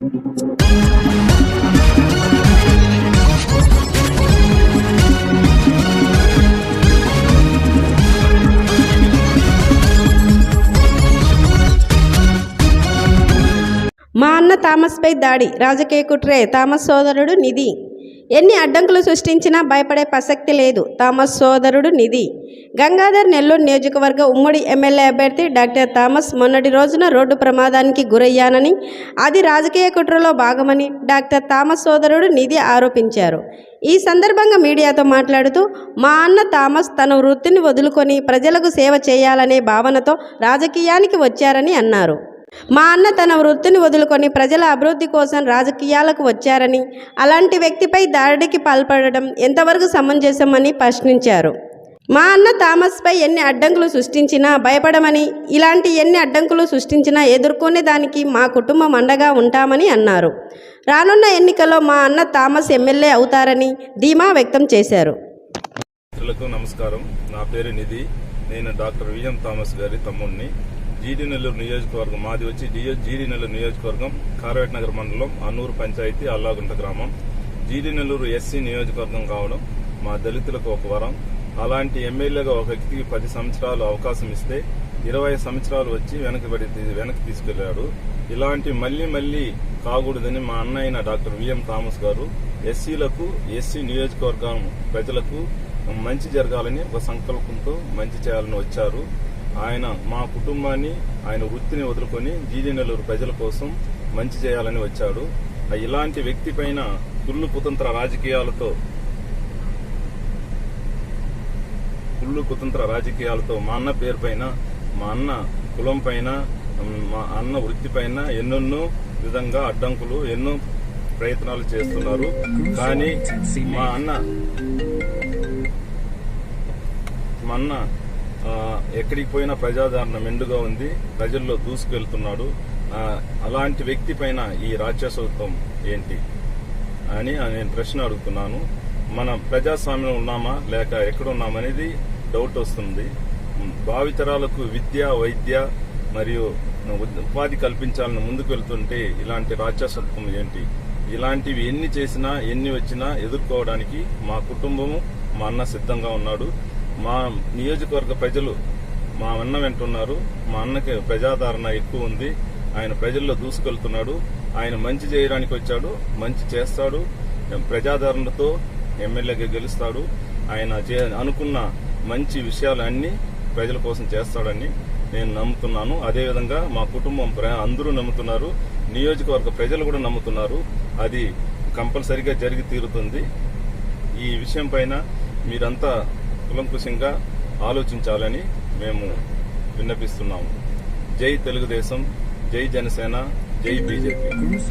మా అన్న థామస్పై దాడి. రాజకీయ కుట్రే. థామస్ సోదరుడు నిధి. ఎన్ని అడ్డంకులు సృష్టించినా భయపడే ప్రసక్తి లేదు. థామస్ సోదరుడు నిధి. గంగాధర్ నెల్లూరు నియోజకవర్గ ఉమ్మడి ఎమ్మెల్యే అభ్యర్థి డాక్టర్ థామస్ మొన్నటి రోజున రోడ్డు ప్రమాదానికి గురయ్యానని అది రాజకీయ కుట్రలో భాగమని డాక్టర్ థామస్ సోదరుడు నిధి ఆరోపించారు. ఈ సందర్భంగా మీడియాతో మాట్లాడుతూ మా అన్న థామస్ తన వృత్తిని వదులుకొని ప్రజలకు సేవ చేయాలనే భావనతో రాజకీయానికి వచ్చారని అన్నారు. మా అన్న తన వృత్తిని వదులుకొని ప్రజల అభివృద్ధి కోసం రాజకీయాలకు వచ్చారని అలాంటి వ్యక్తిపై దాడికి పాల్పడడం ఎంతవరకు సమంజసమని ప్రశ్నించారు. మా అన్న థామస్పై ఎన్ని అడ్డంకులు సృష్టించినా భయపడమని ఇలాంటి ఎన్ని అడ్డంకులు సృష్టించినా ఎదుర్కొనే దానికి మా కుటుంబం అండగా ఉంటామని అన్నారు. రానున్న ఎన్నికల్లో మా అన్న థామస్ ఎమ్మెల్యే అవుతారని ధీమా వ్యక్తం చేశారు. నమస్కారం. నా పేరు నిధి. నేను డాక్టర్ విఎం థామస్ గారి తమ్ముడిని జీడి నెల్లూరు నియోజకవర్గం మాది వచ్చి డియో జీడి నెల్లూరు నియోజకవర్గం కారవేట నగర్ మండలం అన్నూరు పంచాయతీ అల్లాగుంట గ్రామం. జీడి నెల్లూరు ఎస్సీ నియోజకవర్గం కావడం మా దళితులకు ఒక వరం. అలాంటి ఎమ్మెల్యేగా ఒక వ్యక్తికి పది సంవత్సరాలు అవకాశం ఇస్తే ఇరవై సంవత్సరాలు వచ్చి వెనకబడి వెనక్కి తీసుకెళ్ళాడు. ఇలాంటి మళ్ళీ మళ్ళీ కాకూడదని మా అన్నయ్య డాక్టర్ విఎం థామస్ గారు ఎస్సీలకు ఎస్సీ నియోజకవర్గం ప్రజలకు మంచి జరగాలని ఒక సంకల్పంతో మంచి చేయాలని వచ్చారు. ఆయన మా కుటుంబాన్ని ఆయన వృత్తిని వదులుకొని జీడి నెల్లూరు ప్రజల కోసం మంచి చేయాలని వచ్చాడు. ఇలాంటి వ్యక్తి పైన కుళ్ళు కుతంత్ర రాజకీయాలతో కుళ్ళు కుతంత్ర రాజకీయాలతో మా అన్న పేరు పైన మా అన్న కులం పైన మా అన్న వృత్తి పైన ఎన్నెన్నో విధంగా అడ్డంకులు ఎన్నో ప్రయత్నాలు చేస్తున్నారు. కానీ మా అన్న మా అన్న ఎక్కడికి పోయినా ప్రజాదరణ మెండుగా ఉంది. ప్రజల్లో దూసుకెళ్తున్నాడు. అలాంటి వ్యక్తి పైన ఈ రాక్షసత్వం ఏంటి అని నేను ప్రశ్న అడుగుతున్నాను. మన ప్రజాస్వామ్యం ఉన్నామా? లేక ఎక్కడ ఉన్నామనేది డౌట్ వస్తుంది భావితరాలకు విద్య వైద్య మరియు ఉపాధి కల్పించాలని ముందుకు వెళ్తుంటే ఇలాంటి రాక్షసత్వం ఏంటి? ఇలాంటివి ఎన్ని చేసినా ఎన్ని వచ్చినా ఎదుర్కోవడానికి మా కుటుంబము మా అన్న సిద్ధంగా ఉన్నాడు. మా నియోజకవర్గ ప్రజలు మా అన్న వెంటున్నారు. మా అన్నకి ప్రజాదరణ ఎక్కువ ఉంది. ఆయన ప్రజల్లో దూసుకెళ్తున్నాడు. ఆయన మంచి చేయడానికి వచ్చాడు. మంచి చేస్తాడు. ప్రజాదరణతో ఎమ్మెల్యేగా గెలుస్తాడు. ఆయన చే- అనుకున్న మంచి విషయాలు అన్ని ప్రజల కోసం చేస్తాడని నేను నమ్ముతున్నాను. అదేవిధంగా మా కుటుంబం ప్ర- అందరూ నమ్ముతున్నారు. నియోజకవర్గ ప్రజలు కూడా నమ్ముతున్నారు. అది కంపల్సరిగా జరిగి తీరుతుంది. ఈ విషయం పైన మీరంతా కులంకుశంగా ఆలోచించాలని మేము విన్నపిస్తున్నాము. జై తెలుగుదేశం జై జనసేన జై బీజేపీ.